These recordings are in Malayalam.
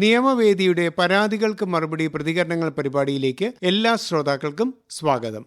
നിയമവേദിയുടെ പരാതികൾക്ക് മറുപടി പ്രതികരണങ്ങൾ പരിപാടിയിലേക്ക് എല്ലാ ശ്രോതാക്കൾക്കും സ്വാഗതം.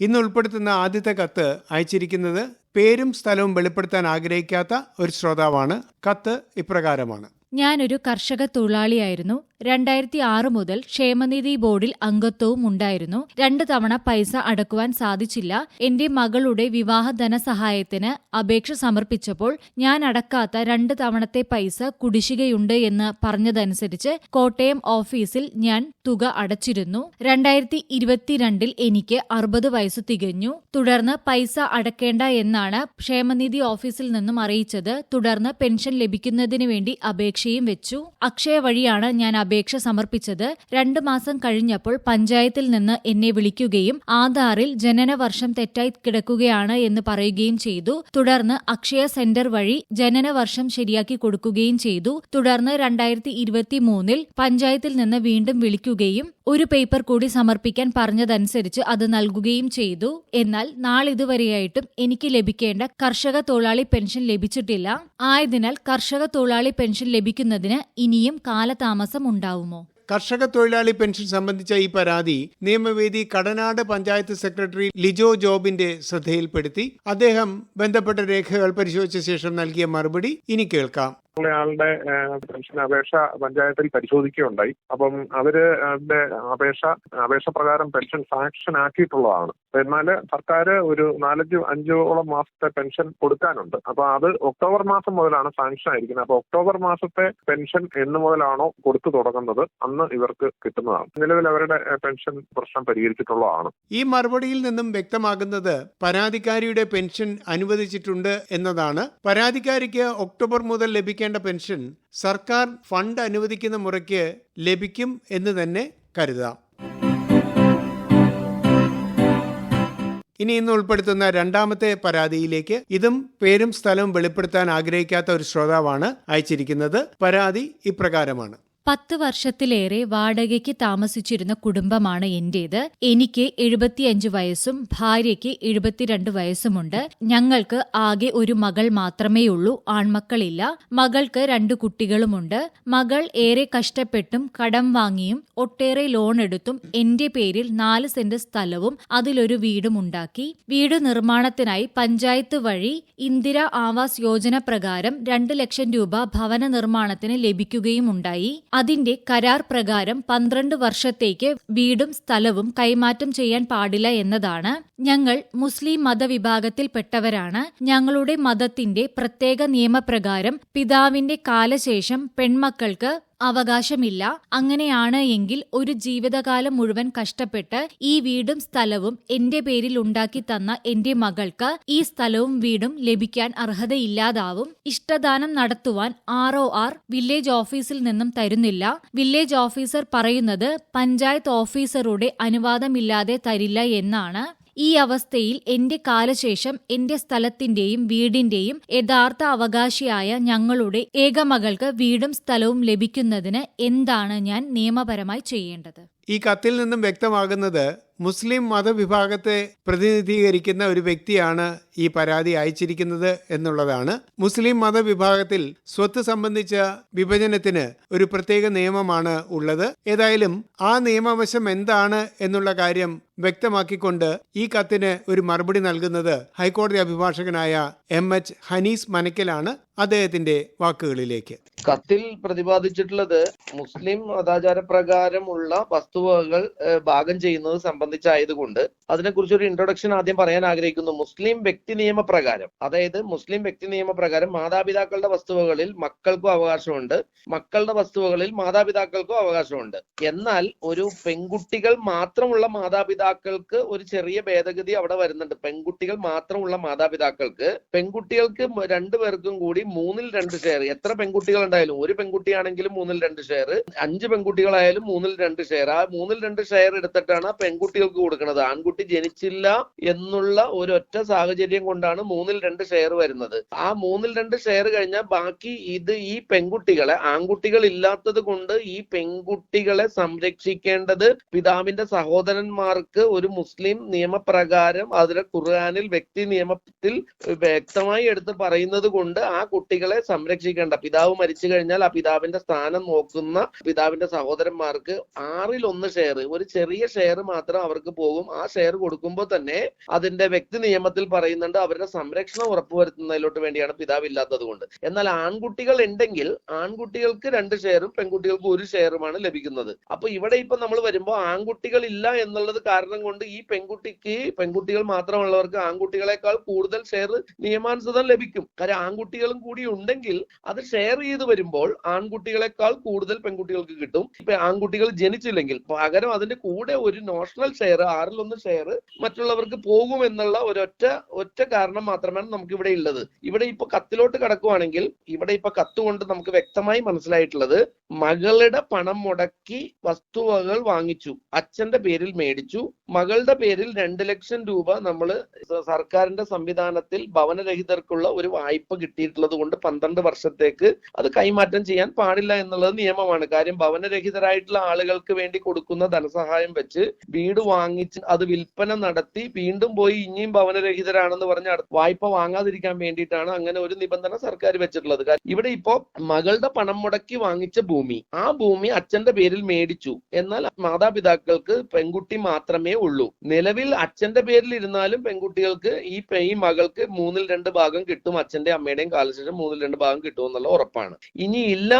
ഇന്ന് ഉൾപ്പെടുത്തുന്ന ആദ്യത്തെ കത്ത് അയച്ചിരിക്കുന്നത് പേരും സ്ഥലവും വെളിപ്പെടുത്താൻ ആഗ്രഹിക്കാത്ത ഒരു ശ്രോതാവാണ് കത്ത് ഇപ്രകാരമാണ്. ഞാനൊരു കർഷക തൊഴിലാളിയായിരുന്നു. രണ്ടായിരത്തി ആറ് മുതൽ ക്ഷേമനിധി ബോർഡിൽ അംഗത്വവും ഉണ്ടായിരുന്നു. രണ്ട് തവണ പൈസ അടക്കുവാൻ സാധിച്ചില്ല. എന്റെ മകളുടെ വിവാഹ ധനസഹായത്തിന് അപേക്ഷ സമർപ്പിച്ചപ്പോൾ ഞാൻ അടക്കാത്ത രണ്ട് തവണത്തെ പൈസ കുടിശ്ശികയുണ്ട് എന്ന് പറഞ്ഞതനുസരിച്ച് കോട്ടയം ഓഫീസിൽ ഞാൻ തുക അടച്ചിരുന്നു. രണ്ടായിരത്തി ഇരുപത്തിരണ്ടിൽ എനിക്ക് അറുപത് വയസ്സ് തികഞ്ഞു. തുടർന്ന് പൈസ അടക്കേണ്ട എന്നാണ് ക്ഷേമനിധി ഓഫീസിൽ നിന്നും അറിയിച്ചത്. തുടർന്ന് പെൻഷൻ ലഭിക്കുന്നതിന് വേണ്ടി അപേക്ഷയും വെച്ചു. അക്ഷയ വഴിയാണ് ഞാൻ അപേക്ഷ സമർപ്പിച്ചത്. രണ്ടു മാസം കഴിഞ്ഞപ്പോൾ പഞ്ചായത്തിൽ നിന്ന് എന്നെ വിളിക്കുകയും ആധാറിൽ ജനന വർഷം തെറ്റായി കിടക്കുകയാണ് എന്ന് പറയുകയും ചെയ്തു. തുടർന്ന് അക്ഷയ സെന്റർ വഴി ജനന വർഷം ശരിയാക്കി കൊടുക്കുകയും ചെയ്തു. തുടർന്ന് രണ്ടായിരത്തി ഇരുപത്തി മൂന്നിൽ പഞ്ചായത്തിൽ നിന്ന് വീണ്ടും വിളിക്കുകയും ഒരു പേപ്പർ കൂടി സമർപ്പിക്കാൻ പറഞ്ഞതനുസരിച്ച് അത് നൽകുകയും ചെയ്തു. എന്നാൽ നാളിതുവരെയായിട്ടും എനിക്ക് ലഭിക്കേണ്ട കർഷക തൊഴിലാളി പെൻഷൻ ലഭിച്ചിട്ടില്ല. ആയതിനാൽ കർഷക തൊഴിലാളി പെൻഷൻ ലഭിക്കുന്നതിന് ഇനിയും കാലതാമസം ഉണ്ടാവുമോ? കർഷക തൊഴിലാളി പെൻഷൻ സംബന്ധിച്ച ഈ പരാതി നിയമവേദി കടനാട് പഞ്ചായത്ത് സെക്രട്ടറി ലിജോ ജോബിന്റെ ശ്രദ്ധയിൽപ്പെടുത്തി. അദ്ദേഹം ബന്ധപ്പെട്ട രേഖകൾ പരിശോധിച്ച ശേഷം നൽകിയ മറുപടി ഇനി കേൾക്കാം. ആളുടെ പെൻഷൻ അപേക്ഷ പഞ്ചായത്തിൽ പരിശോധിക്കുകയുണ്ടായി. അപ്പം അവർ അപേക്ഷ അപേക്ഷ പ്രകാരം പെൻഷൻ സാങ്ഷൻ ആക്കിയിട്ടുള്ളതാണ്. എന്നാൽ സർക്കാർ ഒരു നാലഞ്ച് അഞ്ചോളം മാസത്തെ പെൻഷൻ കൊടുക്കാനുണ്ട്. അപ്പൊ അത് ഒക്ടോബർ മാസം മുതലാണ് സാങ്ഷൻ ആയിരിക്കുന്നത്. അപ്പൊ ഒക്ടോബർ മാസത്തെ പെൻഷൻ എന്ന് മുതലാണോ കൊടുത്തു തുടങ്ങുന്നത്? അന്ന് ഇവർക്ക് കിട്ടുന്നതാണ്. നിലവിൽ അവരുടെ പെൻഷൻ പ്രശ്നം പരിഹരിച്ചിട്ടുള്ളതാണ്. ഈ മറുപടിയിൽ നിന്നും വ്യക്തമാകുന്നത് പരാതിക്കാരിയുടെ പെൻഷൻ അനുവദിച്ചിട്ടുണ്ട് എന്നതാണ്. പരാതിക്കാരിക്ക് ഒക്ടോബർ മുതൽ ലഭിക്കേണ്ട പെൻഷൻ സർക്കാർ ഫണ്ട് അനുവദിക്കുന്ന മുറയ്ക്ക് ലഭിക്കും എന്ന് തന്നെ കരുതാം. ഇനി ഇന്ന് ഉൾപ്പെടുത്തുന്ന രണ്ടാമത്തെ പരാതിയിലേക്ക് ഇതും പേരും സ്ഥലവും വെളിപ്പെടുത്താൻ ആഗ്രഹിക്കാത്ത ഒരു ശ്രോതാവാണ് അയച്ചിരിക്കുന്നത്. പരാതി ഇപ്രകാരമാണ്. പത്ത് വർഷത്തിലേറെ വാടകയ്ക്ക് താമസിച്ചിരുന്ന കുടുംബമാണ് എന്റേത്. എനിക്ക് എഴുപത്തിയഞ്ച് വയസ്സും ഭാര്യയ്ക്ക് എഴുപത്തിരണ്ട് വയസ്സുമുണ്ട്. ഞങ്ങൾക്ക് ആകെ ഒരു മകൾ മാത്രമേയുള്ളൂ ആൺമക്കളില്ല. മകൾക്ക് രണ്ട് കുട്ടികളുമുണ്ട്. മകൾ ഏറെ കഷ്ടപ്പെട്ടും കടം വാങ്ങിയും ഒട്ടേറെ ലോൺ എടുത്തും എന്റെ പേരിൽ നാല് സെന്റ് സ്ഥലവും അതിലൊരു വീടും ഉണ്ടാക്കി. വീട് നിർമ്മാണത്തിനായി പഞ്ചായത്ത് വഴി ഇന്ദിര ആവാസ് യോജന പ്രകാരം രണ്ട് ലക്ഷം രൂപ ഭവന നിർമ്മാണത്തിന് ലഭിക്കുകയും ഉണ്ടായി. അതിന്റെ കരാർ പ്രകാരം പന്ത്രണ്ട് വർഷത്തേക്ക് വീടും സ്ഥലവും കൈമാറ്റം ചെയ്യാൻ പാടില്ല എന്നതാണ്. ഞങ്ങൾ മുസ്ലിം മതവിഭാഗത്തിൽപ്പെട്ടവരാണ്. ഞങ്ങളുടെ മതത്തിന്റെ പ്രത്യേക നിയമപ്രകാരം പിതാവിന്റെ കാലശേഷം പെൺമക്കൾക്ക് അവകാശമില്ല. അങ്ങനെയാണ് എങ്കിൽ ഒരു ജീവിതകാലം മുഴുവൻ കഷ്ടപ്പെട്ട് ഈ വീടും സ്ഥലവും എന്റെ പേരിൽ ഉണ്ടാക്കി തന്ന എന്റെ മകൾക്ക് ഈ സ്ഥലവും വീടും ലഭിക്കാൻ അർഹതയില്ലാതാവും. ഇഷ്ടദാനം നടത്തുവാൻ ആർ ഒ ആർ വില്ലേജ് ഓഫീസിൽ നിന്നും തരുന്നില്ല. വില്ലേജ് ഓഫീസർ പറയുന്നത് പഞ്ചായത്ത് ഓഫീസറുടെ അനുവാദമില്ലാതെ തരില്ല എന്നാണ്. ഈ അവസ്ഥയിൽ എന്റെ കാലശേഷം എന്റെ സ്ഥലത്തിന്റെയും വീടിന്റെയും യഥാർത്ഥ അവകാശിയായ ഞങ്ങളുടെ ഏകമകൾക്ക് വീടും സ്ഥലവും ലഭിക്കുന്നതിന് എന്താണ് ഞാൻ നിയമപരമായി ചെയ്യേണ്ടത്? ഈ കത്തിൽ നിന്നും വ്യക്തമാകുന്നത് മുസ്ലിം മതവിഭാഗത്തെ പ്രതിനിധീകരിക്കുന്ന ഒരു വ്യക്തിയാണ് ഈ പരാതി അയച്ചിരിക്കുന്നത് എന്നുള്ളതാണ്. മുസ്ലിം മതവിഭാഗത്തിൽ സ്വത്ത് സംബന്ധിച്ച വിഭജനത്തിന് ഒരു പ്രത്യേക നിയമമാണ് ഉള്ളത്. ഏതായാലും ആ നിയമവശം എന്താണ് എന്നുള്ള കാര്യം വ്യക്തമാക്കിക്കൊണ്ട് ഈ കത്തിന് ഒരു മറുപടി നൽകുന്നത് ഹൈക്കോടതി അഭിഭാഷകനായ എം എച്ച് ഹനീസ് മനക്കലാണ്. അദ്ദേഹത്തിന്റെ വാക്കുകളിലേക്ക്. കത്തിൽ പ്രതിപാദിച്ചിട്ടുള്ളത് മുസ്ലിം മതാചാര പ്രകാരമുള്ള വസ്തുവകകൾ ഭാഗം ചെയ്യുന്നത് സംബന്ധിച്ചായതുകൊണ്ട് അതിനെക്കുറിച്ച് ഒരു ഇൻട്രൊഡക്ഷൻ ആദ്യം പറയാൻ ആഗ്രഹിക്കുന്നു. മുസ്ലിം വ്യക്തി നിയമപ്രകാരം അതായത് മുസ്ലിം വ്യക്തി നിയമപ്രകാരം മാതാപിതാക്കളുടെ വസ്തുവകളിൽ മക്കൾക്കും അവകാശമുണ്ട്. മക്കളുടെ വസ്തുവകളിൽ മാതാപിതാക്കൾക്കും അവകാശമുണ്ട്. എന്നാൽ ഒരു പെൺകുട്ടികൾ മാത്രമുള്ള മാതാപിതാക്കൾക്ക് ഒരു ചെറിയ ഭേദഗതി അവിടെ വരുന്നുണ്ട്. പെൺകുട്ടികൾ മാത്രമുള്ള മാതാപിതാക്കൾക്ക് പെൺകുട്ടികൾക്ക് രണ്ടുപേർക്കും കൂടി മൂന്നിൽ രണ്ട് ഷെയർ എത്ര പെൺകുട്ടികൾ ഉണ്ടായാലും ഒരു പെൺകുട്ടിയാണെങ്കിലും മൂന്നിൽ രണ്ട് ഷെയർ അഞ്ച് പെൺകുട്ടികളായാലും മൂന്നിൽ രണ്ട് ഷെയർ ആ മൂന്നിൽ രണ്ട് ഷെയർ എടുത്തിട്ടാണ് പെൺകുട്ടികൾക്ക് കൊടുക്കുന്നത്. ആൺകുട്ടി ജനിച്ചില്ല എന്നുള്ള ഒരൊറ്റ സാഹചര്യം കൊണ്ടാണ് മൂന്നിൽ രണ്ട് ഷെയർ വരുന്നത്. ആ മൂന്നിൽ രണ്ട് ഷെയർ കഴിഞ്ഞാൽ ബാക്കി ഇത് ഈ പെൺകുട്ടികളെ ആൺകുട്ടികൾ ഇല്ലാത്തത് കൊണ്ട് ഈ പെൺകുട്ടികളെ സംരക്ഷിക്കേണ്ടത് പിതാവിന്റെ സഹോദരന്മാർക്ക് ഒരു മുസ്ലിം നിയമപ്രകാരം അതിലെ ഖുർആാനിൽ വ്യക്തി നിയമത്തിൽ വ്യക്തമായി എടുത്ത് പറയുന്നത് കൊണ്ട് ആ കുട്ടികളെ സംരക്ഷിക്കേണ്ട. പിതാവ് മരിച്ചു കഴിഞ്ഞാൽ ആ പിതാവിന്റെ സ്ഥാനം നോക്കുന്ന പിതാവിന്റെ സഹോദരന്മാർക്ക് ആറിൽ ഒന്ന് ഷെയർ ഒരു ചെറിയ ഷെയർ മാത്രം അവർക്ക് പോകും. ആ ഷെയർ കൊടുക്കുമ്പോൾ തന്നെ അതിന്റെ വ്യക്തി നിയമത്തിൽ പറയുന്നുണ്ട് അവരുടെ സംരക്ഷണം ഉറപ്പുവരുത്തുന്നതിലോട്ട് വേണ്ടിയാണ് പിതാവ് ഇല്ലാത്തത് കൊണ്ട്. എന്നാൽ ആൺകുട്ടികൾ ഉണ്ടെങ്കിൽ ആൺകുട്ടികൾക്ക് രണ്ട് ഷെയറും പെൺകുട്ടികൾക്ക് ഒരു ഷെയറുമാണ് ലഭിക്കുന്നത്. അപ്പൊ ഇവിടെ ഇപ്പൊ നമ്മൾ വരുമ്പോൾ ആൺകുട്ടികൾ ഇല്ല എന്നുള്ളത് കാരണം കൊണ്ട് ഈ പെൺകുട്ടിക്ക് പെൺകുട്ടികൾ മാത്രമുള്ളവർക്ക് ആൺകുട്ടികളെക്കാൾ കൂടുതൽ ഷെയർ നിയമാനുസൃതം ലഭിക്കും. കാര്യം ആൺകുട്ടികളും കൂടി ഉണ്ടെങ്കിൽ അത് ഷെയർ ചെയ്ത് വരുമ്പോൾ ആൺകുട്ടികളെക്കാൾ കൂടുതൽ പെൺകുട്ടികൾക്ക് കിട്ടും. ഇപ്പൊ ആൺകുട്ടികൾ ജനിച്ചില്ലെങ്കിൽ പകരം അതിന്റെ കൂടെ ഒരു നോഷണൽ ഷെയർ ആറിൽ ഒന്ന് ഷെയർ മറ്റുള്ളവർക്ക് പോകും എന്നുള്ള ഒരൊറ്റ ഒറ്റ കാരണം മാത്രമാണ് നമുക്ക് ഇവിടെ ഉള്ളത്. ഇവിടെ ഇപ്പൊ കത്തിലോട്ട് കടക്കുവാണെങ്കിൽ ഇവിടെ ഇപ്പൊ കത്ത് കൊണ്ട് നമുക്ക് വ്യക്തമായി മനസ്സിലായിട്ടുള്ളത് മകളുടെ പണം മുടക്കി വസ്തുവകൾ വാങ്ങിച്ചു. അച്ഛന്റെ പേരിൽ മേടിച്ചു. മകളുടെ പേരിൽ രണ്ട് ലക്ഷം രൂപ നമ്മൾ സർക്കാരിന്റെ സംവിധാനത്തിൽ ഭവനരഹിതർക്കുള്ള ഒരു വായ്പ കിട്ടിയിട്ടുള്ളത് കൊണ്ട് പന്ത്രണ്ട് വർഷത്തേക്ക് അത് കൈമാറ്റം ചെയ്യാൻ പാടില്ല എന്നുള്ളത് നിയമമാണ്. കാര്യം ഭവനരഹിതരായിട്ടുള്ള ആളുകൾക്ക് വേണ്ടി കൊടുക്കുന്ന ധനസഹായം വെച്ച് വീട് വാങ്ങിച്ച് അത് വിൽപ്പന നടത്തി വീണ്ടും പോയി ഇനിയും ഭവനരഹിതരാണെന്ന് പറഞ്ഞ വായ്പ വാങ്ങാതിരിക്കാൻ വേണ്ടിയിട്ടാണ് അങ്ങനെ ഒരു നിബന്ധന സർക്കാർ വെച്ചിട്ടുള്ളത്. ഇവിടെ ഇപ്പോ മകളുടെ പണം മുടക്കി വാങ്ങിച്ച ആ ഭൂമി അച്ഛന്റെ പേരിൽ മേടിച്ചു. എന്നാൽ മാതാപിതാക്കൾക്ക് പെൺകുട്ടി മാത്രമേ ഉള്ളൂ. നിലവിൽ അച്ഛന്റെ പേരിൽ ഇരുന്നാലും പെൺകുട്ടികൾക്ക് ഈ ഈ മകൾക്ക് മൂന്നിൽ രണ്ട് ഭാഗം കിട്ടും. അച്ഛന്റെ അമ്മയുടെയും കാലശേഷം മൂന്നിൽ രണ്ട് ഭാഗം കിട്ടും എന്നുള്ള ഉറപ്പാണ്. ഇനി ഇല്ല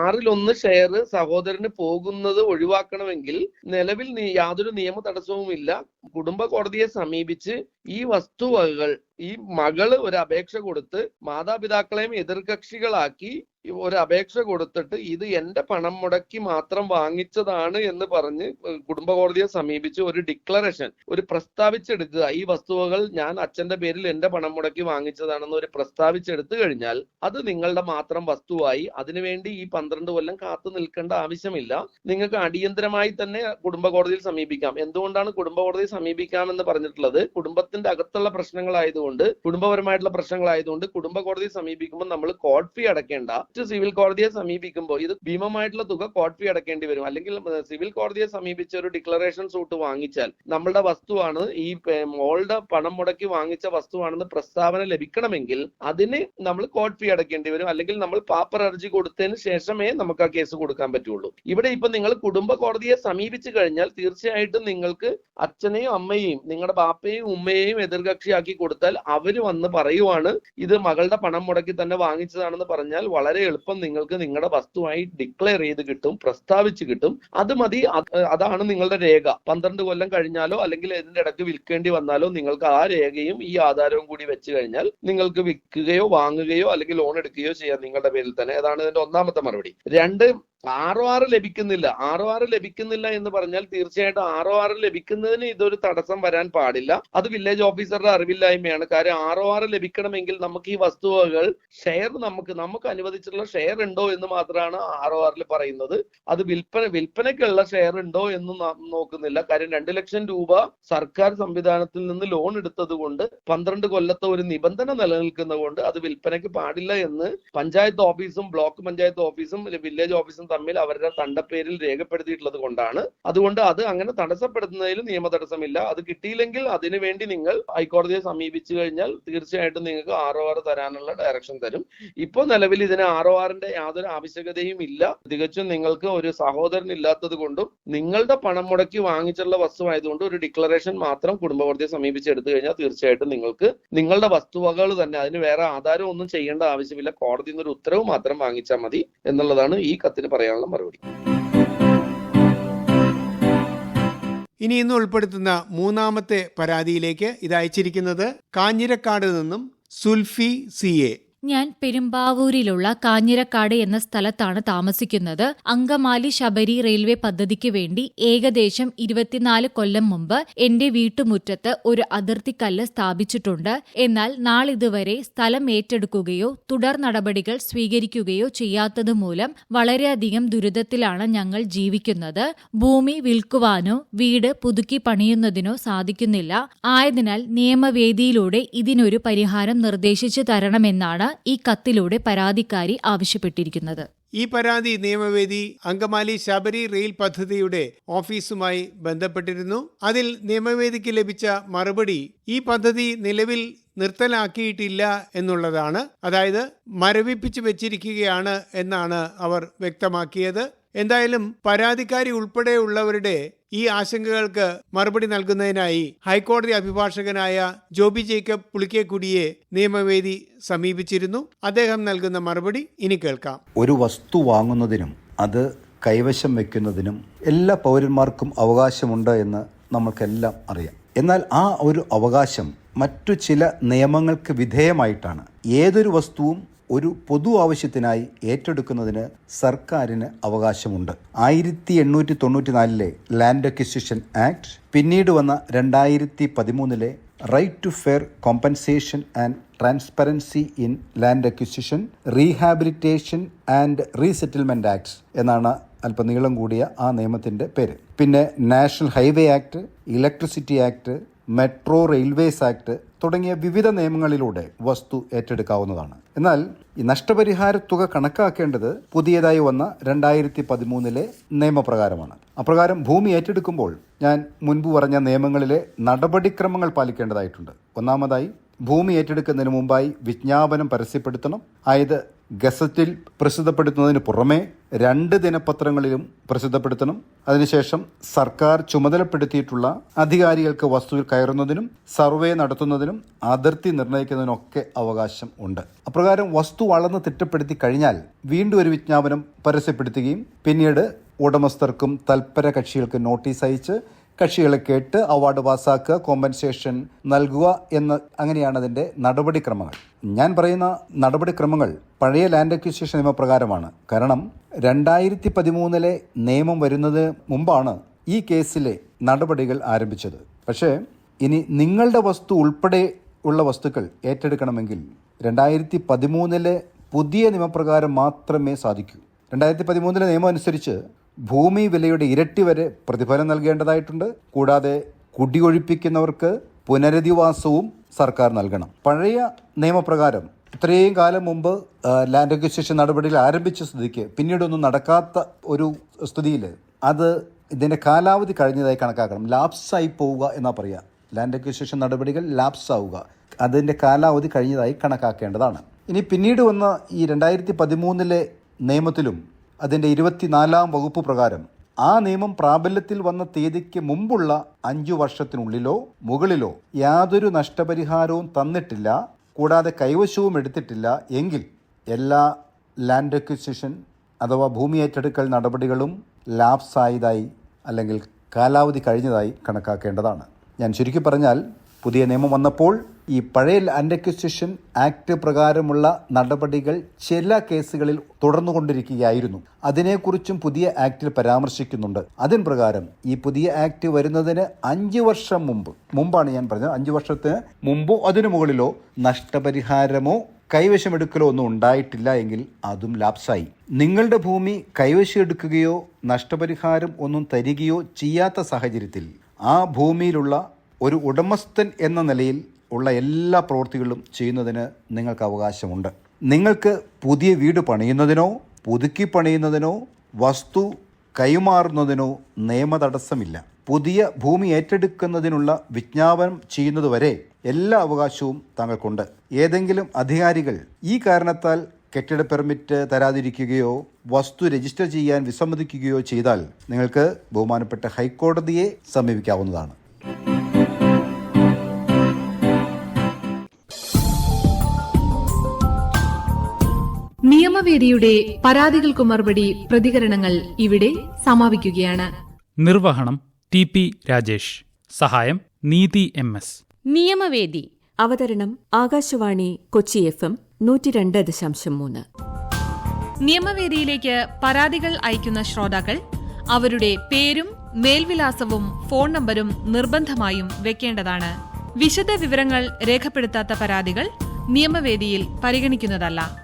ആറിലൊന്ന് ഷെയർ സഹോദരന് പോകുന്നത് ഒഴിവാക്കണമെങ്കിൽ നിലവിൽ യാതൊരു നിയമ തടസ്സവുമില്ല. കുടുംബ കോടതിയെ സമീപിച്ച് ഈ വസ്തുവകകൾ ഈ മകൾ ഒരു അപേക്ഷ കൊടുത്ത് മാതാപിതാക്കളെയും എതിർകക്ഷികളാക്കി ഒരു അപേക്ഷ കൊടുത്തിട്ട് ഇത് എന്റെ പണം മുടക്കി മാത്രം വാങ്ങിച്ചതാണ് എന്ന് പറഞ്ഞ് കുടുംബ കോടതിയെ സമീപിച്ച് ഒരു ഡിക്ലറേഷൻ ഒരു പ്രസ്താവിച്ചെടുക്കുക. ഈ വസ്തുവകൾ ഞാൻ അച്ഛന്റെ പേരിൽ എന്റെ പണം മുടക്കി വാങ്ങിച്ചതാണെന്ന് ഒരു പ്രസ്താവിച്ചെടുത്തു കഴിഞ്ഞാൽ അത് നിങ്ങളുടെ മാത്രം വസ്തുവായി അതിനുവേണ്ടി ഈ പന്ത്രണ്ട് കൊല്ലം കാത്തു നിൽക്കേണ്ട ആവശ്യമില്ല. നിങ്ങൾക്ക് അടിയന്തരമായി തന്നെ കുടുംബ കോടതിയിൽ സമീപിക്കാം. എന്തുകൊണ്ടാണ് കുടുംബ സമീപിക്കാം എന്ന് പറഞ്ഞിട്ടുള്ളത്? കുടുംബത്തിന്റെ അകത്തുള്ള പ്രശ്നങ്ങളായതുകൊണ്ട് കുടുംബപരമായിട്ടുള്ള പ്രശ്നങ്ങളായതുകൊണ്ട് കുടുംബ കോടതിയെ സമീപിക്കുമ്പോൾ നമ്മൾ കോർട്ട് ഫീ അടക്കേണ്ട. സിവിൽ കോടതിയെ സമീപിക്കുമ്പോൾ ഇത് ഭീമമായിട്ടുള്ള തുക കോർട്ട് ഫീ അടക്കേണ്ടി വരും. അല്ലെങ്കിൽ സിവിൽ കോടതിയെ സമീപിച്ച ഒരു ഡിക്ലറേഷൻ സൂട്ട് വാങ്ങിച്ചാൽ നമ്മളുടെ വസ്തുവാണ് ഈ മോളുടെ പണം മുടക്കി വാങ്ങിച്ച വസ്തുവാണെന്ന് പ്രസ്താവന ലഭിക്കണമെങ്കിൽ അതിന് നമ്മൾ കോർട്ട് ഫീ അടക്കേണ്ടി വരും. അല്ലെങ്കിൽ നമ്മൾ പാപ്പർ അർജി കൊടുത്തതിന് ശേഷമേ നമുക്ക് ആ കേസ് കൊടുക്കാൻ പറ്റുള്ളൂ. ഇവിടെ ഇപ്പൊ നിങ്ങൾ കുടുംബ കോടതിയെ സമീപിച്ചു കഴിഞ്ഞാൽ തീർച്ചയായിട്ടും നിങ്ങൾക്ക് അച്ഛനെയും അമ്മയെയും നിങ്ങളുടെ ബാപ്പയെയും ഉമ്മയെയും എതിർകക്ഷിയാക്കി കൊടുത്താൽ അവർ വന്ന് പറയുവാണ് ഇത് മകളുടെ പണം മുടക്കി തന്നെ വാങ്ങിച്ചതാണെന്ന് പറഞ്ഞാൽ വളരെ എളുപ്പം നിങ്ങൾക്ക് നിങ്ങളുടെ വസ്തുവായി ഡിക്ലെയർ ചെയ്ത് കിട്ടും പ്രസ്താവിച്ച് കിട്ടും. അത് മതി അതാണ് നിങ്ങളുടെ രേഖ. പന്ത്രണ്ട് കൊല്ലം കഴിഞ്ഞാലോ അല്ലെങ്കിൽ ഇതിന്റെ ഇടയ്ക്ക് വിൽക്കേണ്ടി വന്നാലോ നിങ്ങൾക്ക് ആ രേഖയും ഈ ആധാരവും കൂടി വെച്ച് കഴിഞ്ഞാൽ നിങ്ങൾക്ക് വിൽക്കുകയോ വാങ്ങുകയോ അല്ലെങ്കിൽ ലോൺ എടുക്കുകയോ ചെയ്യാം നിങ്ങളുടെ പേരിൽ തന്നെ. അതാണ് ഇതിന്റെ ഒന്നാമത്തെ മറുപടി. രണ്ട് ആറോ ആറ് ലഭിക്കുന്നില്ല. ആറോ ആറ് ലഭിക്കുന്നില്ല എന്ന് പറഞ്ഞാൽ തീർച്ചയായിട്ടും ആറോ ആറ് ലഭിക്കുന്നതിന് ഇതൊരു തടസ്സം വരാൻ പാടില്ല. അത് വില്ലേജ് ഓഫീസറുടെ അറിവില്ലായ്മയാണ്. കാര്യം ആറോ ആറ് ലഭിക്കണമെങ്കിൽ നമുക്ക് ഈ വസ്തുവകൾ ഷെയർ നമുക്ക് നമുക്ക് അനുവദിച്ചിട്ടുള്ള ഷെയർ ഉണ്ടോ എന്ന് മാത്രമാണ് ആറോ ആറിൽ പറയുന്നത്. അത് വിൽപ്പന വിൽപ്പനയ്ക്കുള്ള ഷെയർ ഉണ്ടോ എന്ന് നോക്കുന്നില്ല. കാര്യം രണ്ട് ലക്ഷം രൂപ സർക്കാർ സംവിധാനത്തിൽ നിന്ന് ലോൺ എടുത്തത് കൊണ്ട് പന്ത്രണ്ട് കൊല്ലത്തെ ഒരു നിബന്ധന നിലനിൽക്കുന്നത് കൊണ്ട് അത് വിൽപ്പനയ്ക്ക് പാടില്ല എന്ന് പഞ്ചായത്ത് ഓഫീസും ബ്ലോക്ക് പഞ്ചായത്ത് ഓഫീസും വില്ലേജ് ഓഫീസും തമ്മിൽ അവരുടെ തണ്ടപ്പേരിൽ രേഖപ്പെടുത്തിയിട്ടുള്ളത് കൊണ്ടാണ്. അതുകൊണ്ട് അത് അങ്ങനെ തടസ്സപ്പെടുത്തുന്നതിൽ നിയമ തടസ്സമില്ല. അത് കിട്ടിയില്ലെങ്കിൽ അതിനുവേണ്ടി നിങ്ങൾ ഹൈക്കോടതിയെ സമീപിച്ചു കഴിഞ്ഞാൽ തീർച്ചയായിട്ടും നിങ്ങൾക്ക് ആർ ഒ ആർ തരാനുള്ള ഡയറക്ഷൻ തരും. ഇപ്പോൾ നിലവിൽ ഇതിന് ആർ ഒ ആറിന്റെ യാതൊരു ആവശ്യകതയും ഇല്ല. തികച്ചും നിങ്ങൾക്ക് ഒരു സഹോദരൻ ഇല്ലാത്തത് കൊണ്ടും നിങ്ങളുടെ പണം മുടക്കി വാങ്ങിച്ചുള്ള വസ്തുവായതുകൊണ്ട് ഒരു ഡിക്ലറേഷൻ മാത്രം കുടുംബ കോടതിയെ സമീപിച്ച് എടുത്തു കഴിഞ്ഞാൽ തീർച്ചയായിട്ടും നിങ്ങൾക്ക് നിങ്ങളുടെ വസ്തുവകകൾ തന്നെ അതിന് വേറെ ആധാരം ഒന്നും ചെയ്യേണ്ട ആവശ്യമില്ല. ഒരു ഉത്തരവ് മാത്രം വാങ്ങിച്ചാൽ മതി എന്നുള്ളതാണ് ഈ കത്തിന് പറയാനുള്ള മറുപടി. ഇനി ഇന്ന് ഉൾപ്പെടുത്തുന്ന മൂന്നാമത്തെ പരാതിയിലേക്ക് ഇത് അയച്ചിരിക്കുന്നത് കാഞ്ഞിരക്കാട് നിന്നും സുൽഫി സി എ. ഞാൻ പെരുമ്പാവൂരിലുള്ള കാഞ്ഞിരക്കാട് എന്ന സ്ഥലത്താണ് താമസിക്കുന്നത്. അങ്കമാലി ശബരി റെയിൽവേ പദ്ധതിക്ക് വേണ്ടി ഏകദേശം ഇരുപത്തിനാല് കൊല്ലം മുമ്പ് എന്റെ വീട്ടുമുറ്റത്ത് ഒരു അതിർത്തിക്കല്ല് സ്ഥാപിച്ചിട്ടുണ്ട്. എന്നാൽ നാളിതുവരെ സ്ഥലം ഏറ്റെടുക്കുകയോ തുടർ നടപടികൾ സ്വീകരിക്കുകയോ ചെയ്യാത്തതുമൂലം വളരെയധികം ദുരിതത്തിലാണ് ഞങ്ങൾ ജീവിക്കുന്നത്. ഭൂമി വിൽക്കുവാനോ വീട് പുതുക്കി പണിയുന്നതിനോ സാധിക്കുന്നില്ല. ആയതിനാൽ നിയമവേദിയിലൂടെ ഇതിനൊരു പരിഹാരം നിർദ്ദേശിച്ചു തരണമെന്നാണ് ഈ കത്തിലൂടെ പരാതിക്കാരി ആവശ്യപ്പെട്ടിരിക്കുന്നത്. ഈ പരാതി നിയമവേദി അങ്കമാലി ശബരി റെയിൽ പദ്ധതിയുടെ ഓഫീസുമായി ബന്ധപ്പെട്ടിരുന്നു. അതിൽ നിയമവേദിക്ക് ലഭിച്ച മറുപടി ഈ പദ്ധതി നിലവിൽ നിർത്തലാക്കിയിട്ടില്ല എന്നുള്ളതാണ്. അതായത് മരവിപ്പിച്ചു വെച്ചിരിക്കുകയാണ് എന്നാണ് അവർ വ്യക്തമാക്കിയത്. എന്തായാലും പരാതിക്കാരി ഉൾപ്പെടെയുള്ളവരുടെ ഈ ആശങ്കകൾക്ക് മറുപടി നൽകുന്നതിനായി ഹൈക്കോടതി അഭിഭാഷകനായ ജോബി ജേക്കബ് പുളിക്കേക്കുടിയെ നിയമവേദി സമീപിച്ചിരുന്നു. അദ്ദേഹം നൽകുന്ന മറുപടി ഇനി കേൾക്കാം. ഒരു വസ്തു വാങ്ങുന്നതിനും അത് കൈവശം വെക്കുന്നതിനും എല്ലാ പൗരന്മാർക്കും അവകാശമുണ്ട് എന്ന് നമുക്കെല്ലാം അറിയാം. എന്നാൽ ആ ഒരു അവകാശം മറ്റു ചില നിയമങ്ങൾക്ക് വിധേയമായിട്ടാണ്. ഏതൊരു വസ്തുവും ഒരു പൊതു ആവശ്യത്തിനായി ഏറ്റെടുക്കുന്നതിന് സർക്കാരിന് അവകാശമുണ്ട്. ആയിരത്തി എണ്ണൂറ്റി തൊണ്ണൂറ്റി നാലിലെ ലാൻഡ് അക്വിസിഷൻ ആക്ട് പിന്നീട് വന്ന രണ്ടായിരത്തി പതിമൂന്നിലെ right to fair compensation and transparency in land acquisition rehabilitation and resettlement acts എന്നാണ് അല്പനീളം കൂടിയ ആ നിയമത്തിന്റെ പേര്. പിന്നെ national highway act electricity act metro railways act തുടങ്ങിയ വിവിധ നിയമങ്ങളിലൂടെ വസ്തു ഏറ്റെടുക്കാവുന്നതാണ്. എന്നാൽ ഈ നഷ്ടപരിഹാര തുക കണക്കാക്കേണ്ടത് പുതിയതായി വന്ന രണ്ടായിരത്തി പതിമൂന്നിലെ നിയമപ്രകാരമാണ്. അപ്രകാരം ഭൂമി ഏറ്റെടുക്കുമ്പോൾ ഞാൻ മുൻപ് പറഞ്ഞ നിയമങ്ങളിലെ നടപടിക്രമങ്ങൾ പാലിക്കേണ്ടതായിട്ടുണ്ട്. ഒന്നാമതായി ഭൂമി ഏറ്റെടുക്കുന്നതിന് മുമ്പായി വിജ്ഞാപനം പരസ്യപ്പെടുത്തണം. അതായത് ഗസറ്റിൽ പ്രസിദ്ധപ്പെടുത്തുന്നതിന് പുറമെ രണ്ട് ദിനപത്രങ്ങളിലും പ്രസിദ്ധപ്പെടുത്തണം. അതിനുശേഷം സർക്കാർ ചുമതലപ്പെടുത്തിയിട്ടുള്ള അധികാരികൾക്ക് വസ്തുവിൽ കയറുന്നതിനും സർവേ നടത്തുന്നതിനും അതിർത്തി നിർണയിക്കുന്നതിനൊക്കെ അവകാശം ഉണ്ട്. അപ്രകാരം വസ്തു വളർന്ന് തിട്ടപ്പെടുത്തി കഴിഞ്ഞാൽ വീണ്ടും ഒരു വിജ്ഞാപനം പരസ്യപ്പെടുത്തുകയും പിന്നീട് ഉടമസ്ഥർക്കും തൽപര കക്ഷികൾക്ക് നോട്ടീസ് അയച്ച് കക്ഷികളെ കേട്ട് അവാർഡ് പാസ്സാക്കുക കോമ്പൻസേഷൻ നൽകുക എന്ന് അങ്ങനെയാണ് അതിന്റെ നടപടിക്രമങ്ങൾ. ഞാൻ പറയുന്ന നടപടിക്രമങ്ങൾ പഴയ ലാൻഡ് അക്വിസിഷൻ നിയമപ്രകാരമാണ്. കാരണം രണ്ടായിരത്തി പതിമൂന്നിലെ നിയമം വരുന്നത് മുമ്പാണ് ഈ കേസിലെ നടപടികൾ ആരംഭിച്ചത്. പക്ഷേ ഇനി നിങ്ങളുടെ വസ്തു ഉൾപ്പെടെ ഉള്ള വസ്തുക്കൾ ഏറ്റെടുക്കണമെങ്കിൽ രണ്ടായിരത്തി പതിമൂന്നിലെ പുതിയ നിയമപ്രകാരം മാത്രമേ സാധിക്കൂ. രണ്ടായിരത്തി പതിമൂന്നിലെ നിയമം അനുസരിച്ച് ഭൂമി വിലയുടെ ഇരട്ടി വരെ പ്രതിഫലം നൽകേണ്ടതായിട്ടുണ്ട്. കൂടാതെ കുടിയൊഴിപ്പിക്കുന്നവർക്ക് പുനരധിവാസവും സർക്കാർ നൽകണം. പഴയ നിയമപ്രകാരം ഇത്രയും കാലം മുമ്പ് ലാൻഡ് അക്വിസിഷൻ നടപടികൾ ആരംഭിച്ച സ്ഥിതിക്ക് പിന്നീടൊന്നും നടക്കാത്ത ഒരു സ്ഥിതിയിൽ അത് ഇതിന്റെ കാലാവധി കഴിഞ്ഞതായി കണക്കാക്കണം. ലാപ്സായി പോവുക എന്നാ പറയുക ലാൻഡ് അക്വിസിഷൻ നടപടികൾ ലാപ്സ് ആവുക അതിന്റെ കാലാവധി കഴിഞ്ഞതായി കണക്കാക്കേണ്ടതാണ്. ഇനി പിന്നീട് വന്ന ഈ രണ്ടായിരത്തി പതിമൂന്നിലെ നിയമത്തിലും അതിന്റെ ഇരുപത്തിനാലാം വകുപ്പ് പ്രകാരം ആ നിയമം പ്രാബല്യത്തിൽ വന്ന തീയതിക്ക് മുമ്പുള്ള അഞ്ചു വർഷത്തിനുള്ളിലോ മുകളിലോ യാതൊരു നഷ്ടപരിഹാരവും തന്നിട്ടില്ല കൂടാതെ കൈവശവും എടുത്തിട്ടില്ല എങ്കിൽ എല്ലാ ലാൻഡ് അക്വിസിഷൻ അഥവാ ഭൂമി ഏറ്റെടുക്കൽ നടപടികളും ലാപ്സായതായി അല്ലെങ്കിൽ കാലാവധി കഴിഞ്ഞതായി കണക്കാക്കേണ്ടതാണ്. ഞാൻ ചുരുക്കി പറഞ്ഞാൽ പുതിയ നിയമം വന്നപ്പോൾ ഈ പഴയ ലാൻഡ് അക്വിസിഷൻ ആക്ട് പ്രകാരമുള്ള നടപടികൾ ചില കേസുകളിൽ തുടർന്നുകൊണ്ടിരിക്കുകയായിരുന്നു. അതിനെക്കുറിച്ചും പുതിയ ആക്ടിൽ പരാമർശിക്കുന്നുണ്ട്. അതിന് പ്രകാരം ഈ പുതിയ ആക്ട് വരുന്നതിന് അഞ്ച് വർഷം മുമ്പ് മുമ്പാണ് ഞാൻ പറഞ്ഞത് അഞ്ച് വർഷത്തിന് മുമ്പോ അതിനു മുകളിലോ നഷ്ടപരിഹാരമോ കൈവശമെടുക്കലോ ഒന്നും ഉണ്ടായിട്ടില്ല എങ്കിൽ അതും ലാപ്സായി. നിങ്ങളുടെ ഭൂമി കൈവശം നഷ്ടപരിഹാരം ഒന്നും തരികയോ ചെയ്യാത്ത സാഹചര്യത്തിൽ ആ ഭൂമിയിലുള്ള ഒരു ഉടമസ്ഥൻ എന്ന നിലയിൽ ഉള്ള എല്ലാ പ്രവൃത്തികളും ചെയ്യുന്നതിന് നിങ്ങൾക്ക് അവകാശമുണ്ട്. നിങ്ങൾക്ക് പുതിയ വീട് പണിയുന്നതിനോ പുതുക്കി പണിയുന്നതിനോ വസ്തു കൈമാറുന്നതിനോ നിയമ തടസ്സമില്ല പുതിയ ഭൂമി ഏറ്റെടുക്കുന്നതിനുള്ള വിജ്ഞാപനം ചെയ്യുന്നതുവരെ എല്ലാ അവകാശവും താങ്കൾക്കുണ്ട്. ഏതെങ്കിലും അധികാരികൾ ഈ കാരണത്താൽ കെട്ടിട പെർമിറ്റ് തരാതിരിക്കുകയോ വസ്തു രജിസ്റ്റർ ചെയ്യാൻ വിസമ്മതിക്കുകയോ ചെയ്താൽ നിങ്ങൾക്ക് ബഹുമാനപ്പെട്ട ഹൈക്കോടതിയെ സമീപിക്കാവുന്നതാണ്. നിയമവേദിയുടെ പരാതികൾക്ക് മറുപടി പ്രതികരണങ്ങൾ ഇവിടെ സമാപിക്കുകയാണ്. നിർവഹണം ടി പി രാജേഷ്. സഹായം നീതി എം എസ്. നിയമവേദി. അവതരണം ആകാശവാണി കൊച്ചി എഫ് എം നൂറ്റി രണ്ട് ദശാംശം മൂന്ന്. നിയമവേദിയിലേക്ക് പരാതികൾ അയക്കുന്ന ശ്രോതാക്കൾ അവരുടെ പേരും മേൽവിലാസവും ഫോൺ നമ്പരും നിർബന്ധമായും വെക്കേണ്ടതാണ്. വിശദ വിവരങ്ങൾ രേഖപ്പെടുത്താത്ത പരാതികൾ നിയമവേദിയിൽ പരിഗണിക്കുന്നതല്ല.